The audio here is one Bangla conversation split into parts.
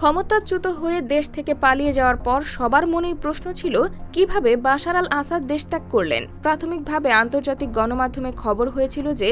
ক্ষমতাচ্যুত হয়ে দেশ থেকে পালিয়ে যাওয়ার পর সবার মনেই প্রশ্ন ছিল, কীভাবে বাশার আল আসাদ দেশ ত্যাগ করলেন? প্রাথমিকভাবে আন্তর্জাতিক গণমাধ্যমে খবর হয়েছিল যে,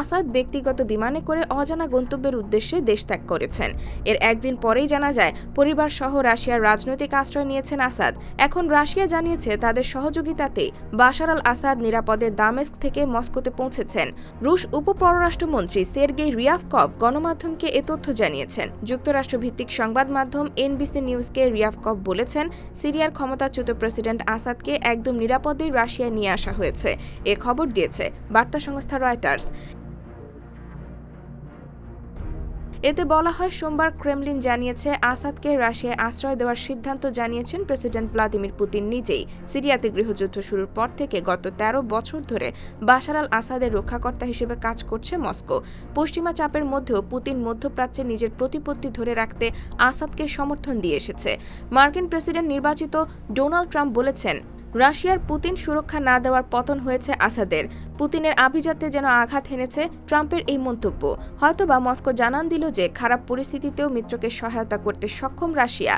আসাদ ব্যক্তিগত বিমানে করে অজানা গন্তব্যের উদ্দেশ্যে দেশ ত্যাগ করেছেন। এর একদিন পরেই জানা যায়, পরিবার সহ রাশিয়ার রাজনৈতিক আশ্রয় নিয়েছেন আসাদ। এখন রাশিয়া জানিয়েছে, তাদের সহযোগিতাতে বাশার আল আসাদ নিরাপদে দামেস্ক থেকে মস্কোতে পৌঁছেছেন। রুশ উপপররাষ্ট্রমন্ত্রী সের্গেই রিয়াফকভ গণমাধ্যমকে এ তথ্য জানিয়েছেন। যুক্তরাষ্ট্রভিত্তিক সংবাদ মাধ্যম এনবিসি নিউজকে রিয়াফকভ বলেছেন, সিরিয়ার ক্ষমতাচ্যুত প্রেসিডেন্ট আসাদকে একদম নিরাপদেই রাশিয়ায় নিয়ে আসা হয়েছে। এ খবর দিয়েছে বার্তা সংস্থা রয়টার্স। এতে বলা হয়, সোমবার ক্রেমলিন জানিয়েছে, আসাদকে রাশিয়ায় আশ্রয় দেওয়ার সিদ্ধান্ত জানিয়েছেন প্রেসিডেন্ট ভ্লাদিমির পুতিন নিজেই। সিরিয়াতে গৃহযুদ্ধ শুরুর পর থেকে গত ১৩ বছর ধরে বাশার আল আসাদের রক্ষাকর্তা হিসেবে কাজ করছে মস্কো। পশ্চিমা চাপের মধ্যেও পুতিন মধ্যপ্রাচ্যে নিজের প্রতিপত্তি ধরে রাখতে আসাদকে সমর্থন দিয়ে এসেছে। মার্কিন প্রেসিডেন্ট নির্বাচিত ডোনাল্ড ট্রাম্প বলেছেন রাশিয়ার পুতিন সুরক্ষা না দেওয়ার পতন হয়েছে আসাদের। পুতিনের আভিজাত্যে যেন আঘাত হেনেছে ট্রাম্পের এই মন্তব্য। হয়তোবা মস্কো জানান দিল যে খারাপ পরিস্থিতিতেও মিত্রকে সহায়তা করতে সক্ষম রাশিয়া।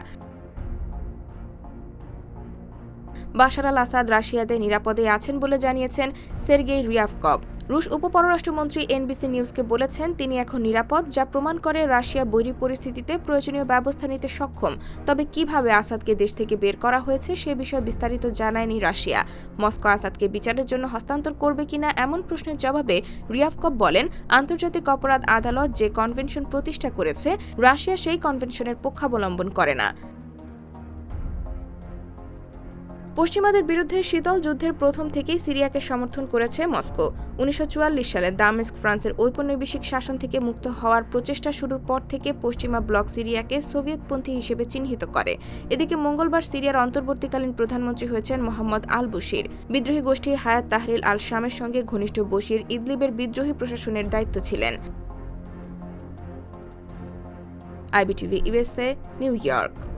বাশার আল আসাদ রাশিয়াতে নিরাপদে আছেন বলে জানিয়েছেন সের্গেই রিয়াভকভ। রুশ উপপররাষ্ট্রমন্ত্রী এনবিসি নিউজকে বলেছেন, তিনি এখন নিরাপদ, যা প্রমাণ করে রাশিয়া বৈরী পরিস্থিতিতে প্রয়োজনীয় ব্যবস্থা নিতে সক্ষম। তবে কীভাবে আসাদকে দেশ থেকে বের করা হয়েছে, সে বিষয়ে বিস্তারিত জানায়নি রাশিয়া। মস্কো আসাদকে বিচারের জন্য হস্তান্তর করবে কিনা এমন প্রশ্নের জবাবে রিয়াভকভ বলেন, আন্তর্জাতিক অপরাধ আদালত যে কনভেনশন প্রতিষ্ঠা করেছে, রাশিয়া সেই কনভেনশনের পক্ষাবলম্বন করে না। পশ্চিমাদের বিরুদ্ধে শীতল যুদ্ধের প্রথম থেকেই সিরিয়াকে সমর্থন করেছে মস্কো। উনিশশো চুয়াল্লিশ সালে দামেস্ক, ফ্রান্সের ঔপনিবেশিক শাসন থেকে মুক্ত হওয়ার প্রচেষ্টা শুরুর পর থেকে পশ্চিমা ব্লক সিরিয়াকে সোভিয়েতপন্থী হিসেবে চিহ্নিত করে। এদিকে মঙ্গলবার সিরিয়ার অন্তর্বর্তীকালীন প্রধানমন্ত্রী হয়েছেন মোহাম্মদ আল বশির বিদ্রোহী গোষ্ঠী হায়াত তাহরিল আল শামের সঙ্গে ঘনিষ্ঠ বশির ইদলিবের বিদ্রোহী প্রশাসনের দায়িত্ব ছিলেন। IBTV USA New York.